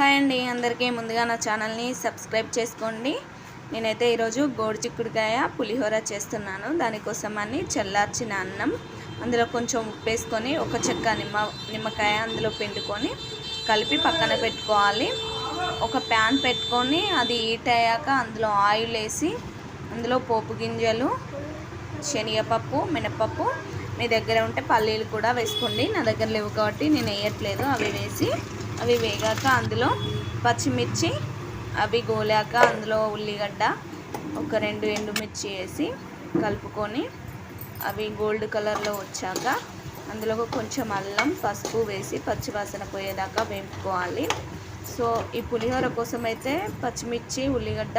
Hi అండి అందరికీ ముందుగా నా ఛానల్ని సబ్స్క్రైబ్ చేసుకోండి. నేనైతే ఈరోజు గోడు చిక్కుడుకాయ పులిహోర చేస్తున్నాను. దానికోసం అని చల్లార్చిన అన్నం అందులో కొంచెం ఉప్పు వేసుకొని ఒక చెక్క నిమ్మ నిమ్మకాయ అందులో పిండుకొని కలిపి పక్కన పెట్టుకోవాలి. ఒక ప్యాన్ పెట్టుకొని అది హీట్ అయ్యాక అందులో ఆయిల్ వేసి అందులో పోపు గింజలు శనగపప్పు మినపప్పు మీ దగ్గర ఉంటే పల్లీలు కూడా వేసుకోండి. నా దగ్గర లేవు కాబట్టి నేను వేయట్లేదు. అవి వేసి అవి వేగాక అందులో పచ్చిమిర్చి అవి గోలాక అందులో ఉల్లిగడ్డ ఒక రెండు ఎండుమిర్చి వేసి కలుపుకొని అవి గోల్డ్ కలర్లో వచ్చాక అందులో కొంచెం అల్లం పసుపు వేసి పచ్చివాసన పోయేదాకా వేపుకోవాలి. సో ఈ పులిహోర కోసం అయితే పచ్చిమిర్చి ఉల్లిగడ్డ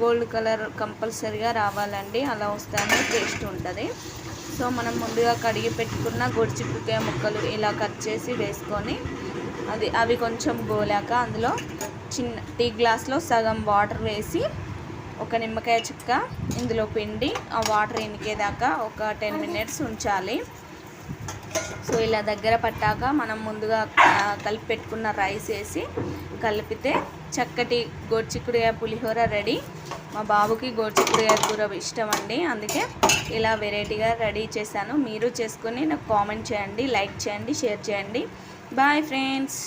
గోల్డ్ కలర్ కంపల్సరీగా రావాలండి. అలా వస్తేనే టేస్ట్ ఉంటుంది. సో మనం ముందుగా కడిగి పెట్టుకున్న గొడిచిపుకాయ ముక్కలు ఇలా కట్ చేసి వేసుకొని అది అవి కొంచెం గోలాక అందులో చిన్న టీ గ్లాస్లో సగం వాటర్ వేసి ఒక నిమ్మకాయ చుక్క ఇందులో పిండి ఆ వాటర్ ఎనికేదాకా ఒక టెన్ మినిట్స్ ఉంచాలి. సో ఇలా దగ్గర పట్టాక మనం ముందుగా కలిపి పెట్టుకున్న రైస్ వేసి కలిపితే చక్కటి గోడ్చిక్కుడుకాయ పులిహోర రెడీ. మా బాబుకి గోడ్చిక్కుడుకాయ కూర ఇష్టం అండి అందుకే ఇలా వెరైటీగా రెడీ చేశాను. మీరు చేసుకొని నాకు కామెంట్ చేయండి లైక్ చేయండి షేర్ చేయండి. Bye friends.